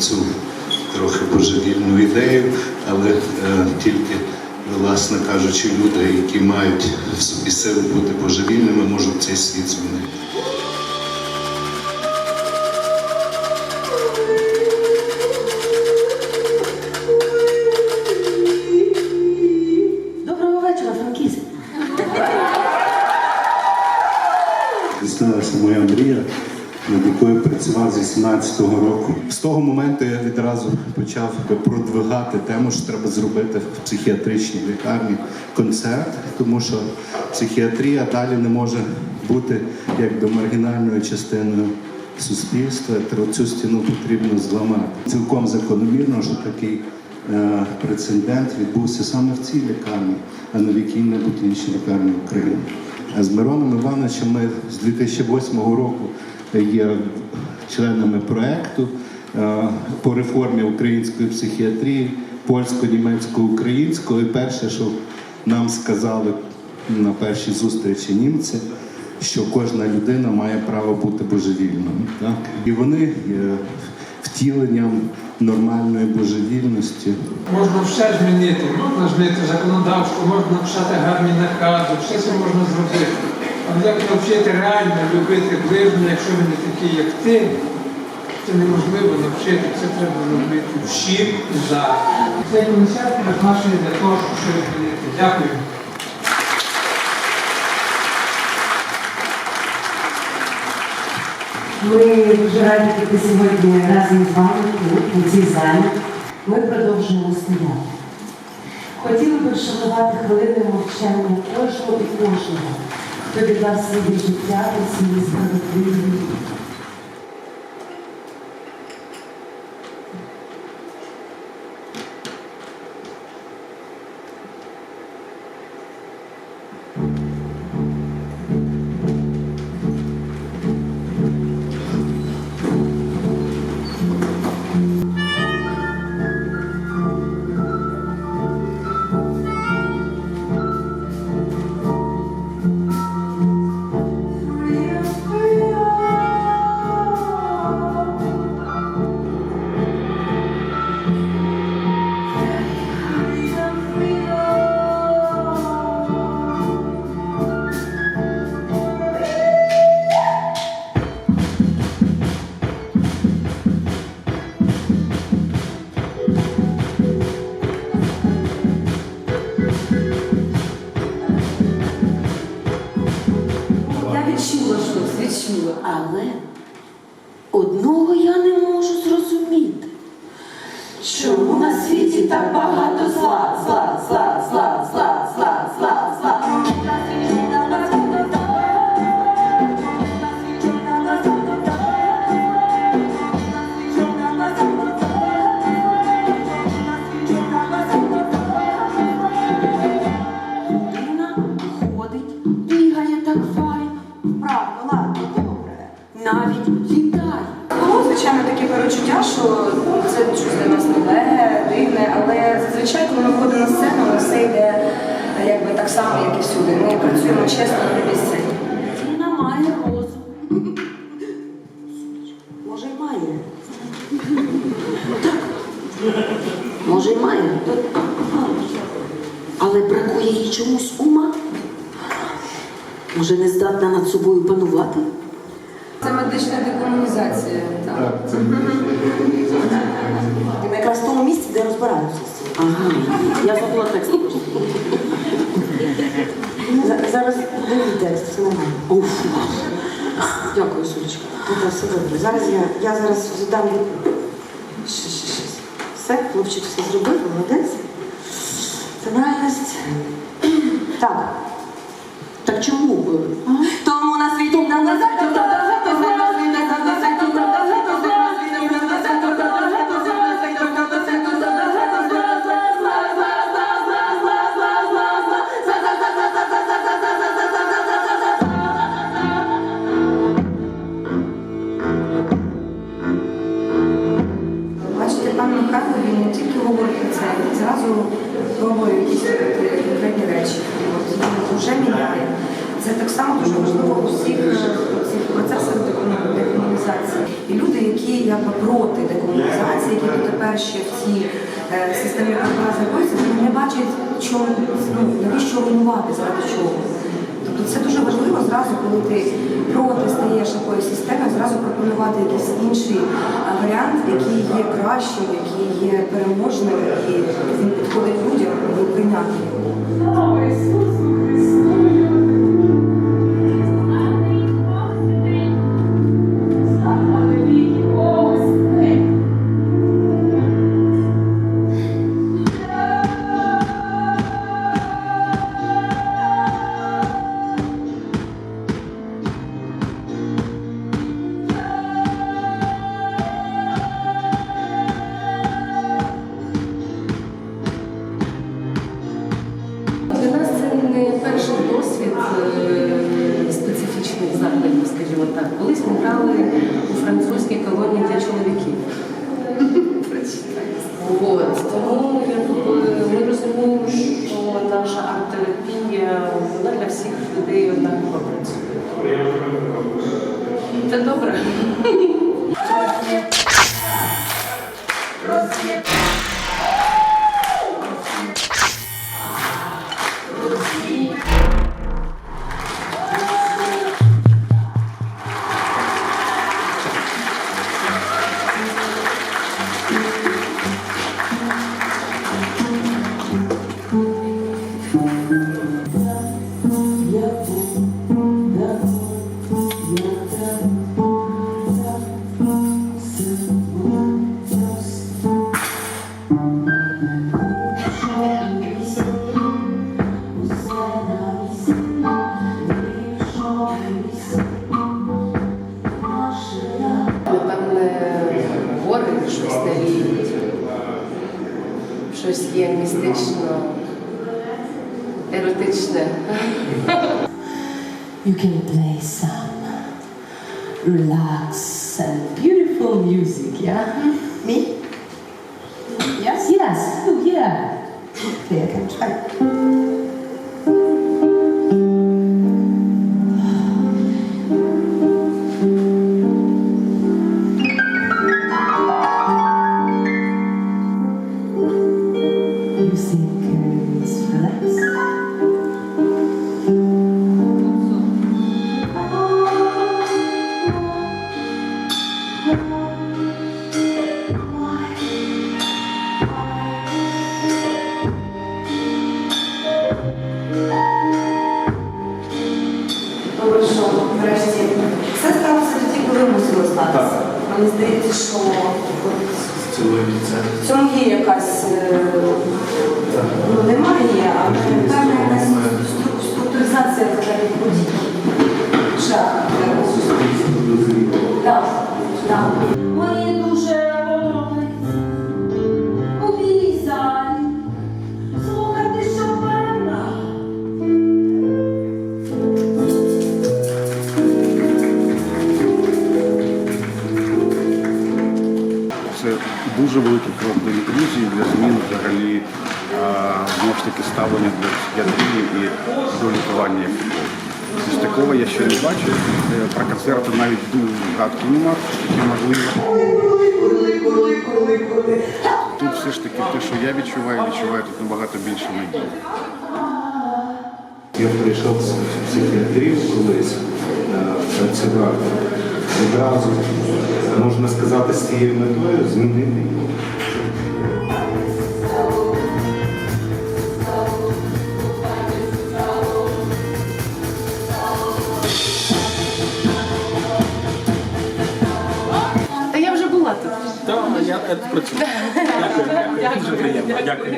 цю трохи божевільну ідею, але е, тільки, власне кажучи, люди, які мають в собі силу бути божевільними, можуть цей світ змінити. 2017 року. З того моменту я відразу почав продвигати тему, що треба зробити в психіатричній лікарні концерт, тому що психіатрія далі не може бути як до маргінальною частиною суспільства. Цю стіну потрібно зламати. Цілком закономірно, що такий. Е, прецедент відбувся саме в цій лікарні, а не в якій-небудь іншій лікарні України. А З Мироном Івановичем ми з 2008 року є членами проекту е, по реформі української психіатрії, польсько-німецько-української. І перше, що нам сказали на першій зустрічі німці, що кожна людина має право бути божевільною. Так? І вони є втіленням нормальної божевільності. Можна все змінити, можна змінити законодавство, можна написати гарні накази, все це можна зробити. Але як навчити реально любити ближнього, якщо він не такий, як ти, це неможливо навчити, це треба робити всім зараз. Ця ініціатива наша для того, щоб щось змінити. Дякую. Ми дуже раді бути сьогодні разом з вами у цій залі. Ми продовжуємо стояти. Хотіли би вшанувати хвилини мовчання кожного і кожного, хто віддав своє життя і свої само, як і всюди. Ми працюємо чесно на сцені. Людина має розум. Може, й має. Може, й має. Але бракує їй чомусь ума. Може, не здатна над собою панувати? Це медична декомунізація. Так. Ми якраз в тому місці, де цим. Ага, я забула текст. За- Зараз дивіть текст, все нормально. Уф. Дякую, сучка. Добре, все добре. Зараз я, я зараз задам. Ще, ще, ще. Все, хлопчик все зробив, молодець. Тональність. Так. Так чому? Тому на світі нам назад, якби проти декомунізації, які дотепер ще в цій е, системі знаходяться, вони не бачать, чому ну, навіщо руйнувати, заради чого. Тобто це дуже важливо зразу, коли ти проти стаєш якоїсь системи, зразу пропонувати якийсь інший варіант, який є кращим, який є переможним, і він підходить людям, прийняти його. Колись ми грали у французькій колонії для чоловіків. От, тому якби, ми розуміємо, що наша арт-терапія вона для всіх людей однаково працює. Це добре. щось є містично, еротичне. You can play some relax and beautiful music, yeah? Me? Yes? Yes, you, yeah. Okay, I can try. Мусило. Мені здається, що в цьому є якась е, ну, немає, але певна якась структуризація взагалі подій. Так, гадки які можливо. Тут все ж таки те, що я відчуваю, відчуваю тут набагато більше надії. Я прийшов в психіатрію колись е, працювати. Відразу, можна сказати, з цією метою змінити його. Так, дякую. Дуже приємно. Дякую.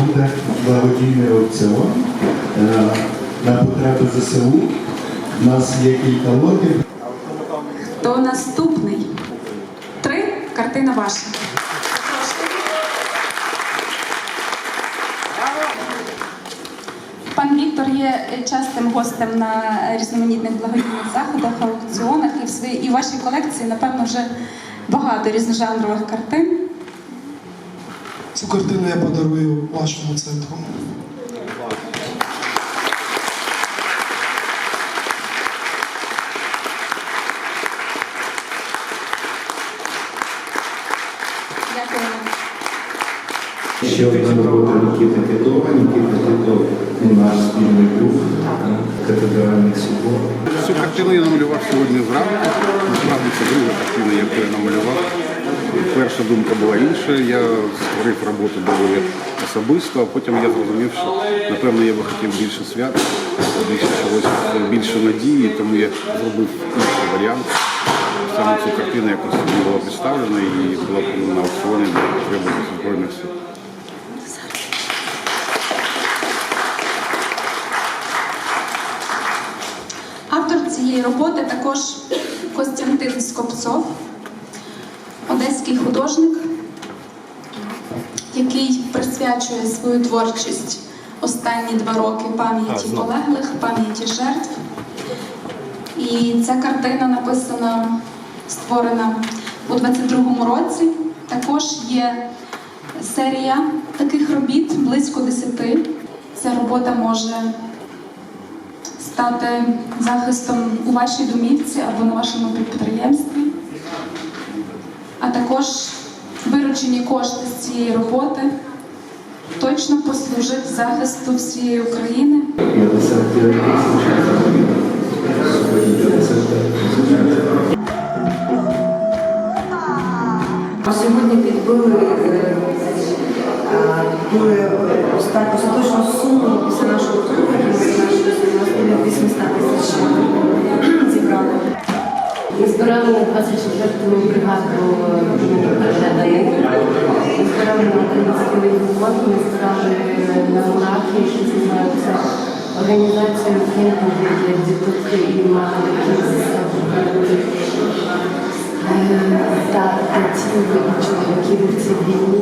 Буде благодійний аукціон е, на потреби ЗСУ. У нас є кілька лотів. То наступний. Три. Картина ваша. Пан Віктор є частим гостем на різноманітних благодійних заходах, аукціонах і в своїй і в вашій колекції, напевно, вже багато різножанрових картин. Цю картину я подарую вашому центру. Ще одна робота Нікіти Титова. Нікіта Титов – наш спільний друг катедральний собор. Цю картину я намалював сьогодні зранку. Насправді це друга картина, яку я намалював. Перша думка була інша. Я створив роботу доволі особисто, а потім я зрозумів, що напевно я би хотів більше свят, більше чогось, більше надії, тому я зробив інший варіант. Саме цю картину якось була представлена і була на аукціоні для потреби збройних сил. Автор цієї роботи також Костянтин Скопцов, одеський художник, який присвячує свою творчість останні два роки пам'яті полеглих, пам'яті жертв. І ця картина написана, створена у 22-му році. Також є серія таких робіт, близько десяти. Ця робота може стати захистом у вашій домівці або на вашому підприємстві. А також виручені кошти з цієї роботи точно послужать захисту всієї України. Сьогодні підбили е, е, дуже остаточну суму після нашого туру, Ми збирали на 24-ту бригаду переданих. Ми збирали на український воєнкомат, ми збирали на МРАКі, які займаються організацією кемпів для діток і які загинули. Е, та батьків і чоловіків у цій війні.